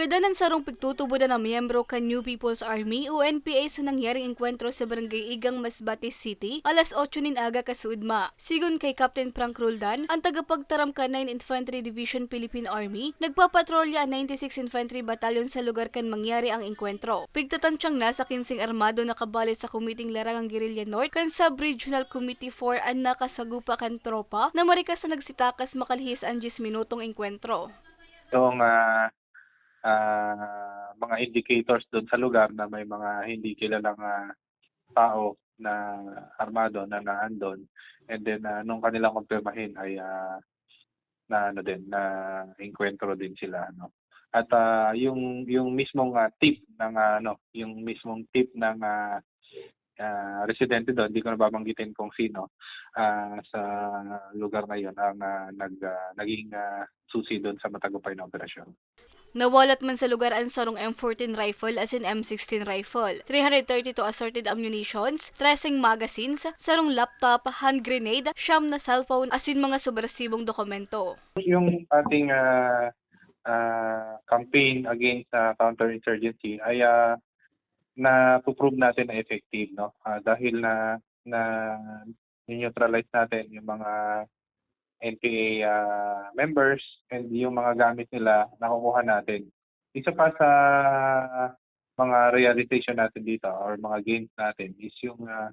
Gadanan sarong pigtutubo na ng miyembro kan New People's Army o NPA sa nangyaring engkwentro sa Barangay Igang Masbate City alas 8 nin aga kasuudma. Sigon kay Captain Frank Roldan, ang tagapagtaram ka 9 Infantry Division Philippine Army, nagpapatrolya ang 96 Infantry Battalion sa lugar kan mangyari ang engkwentro. Pigtatansyang nasa 15 armado na kabali sa Kumiting Larangang Guerrilla North kan Sub-Regional Committee 4 ang nakasagupa kan tropa na marikas na nagsitakas makalihis ang 10 minutong engkwentro. yung ah, ah, mga indicators doon sa lugar na may mga hindi kilalang ah, tao na armado na naandon and then ah, nung kanilang kumpirmahin ay ah, na ano din na encuentro din sila ano. At ah, yung yung mismong ah, tip ng ah, ano yung mismong tip ng ah, ah, residente doon, hindi ko na babanggitin kung sino ah, sa lugar na yon ang ah, nag ah, naging ah, susi doon sa matagupay na operasyon. Nawalat man sa lugar ang sarong M14 rifle as in M16 rifle, 332 assorted ammunitions, 13 magazines, sarong laptop, hand grenade, siyam na cellphone as in mga subversibong dokumento. Yung ating ah, ah, campaign against ah, counterinsurgency ay uh, na prove natin na effective no Ah, dahil na na neutralize natin yung mga NPA ah, members and yung mga gamit nila nakukuha natin. Isa pa sa mga realization natin dito or mga gains natin is yung ah,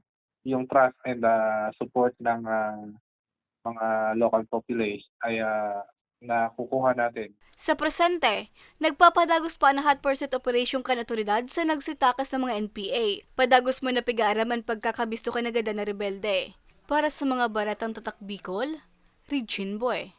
yung trust and ah, support ng ah, mga local population ay ah, nakukuha natin. Sa presente, nagpapadagos pa ang hot pursuit operation kan otoridad sa nagsitakas ng mga NPA. Padagos mo na pigaram ang pagkakabisto ka na gada na rebelde. Para sa mga baratang tatak Bicol, Regine Boy.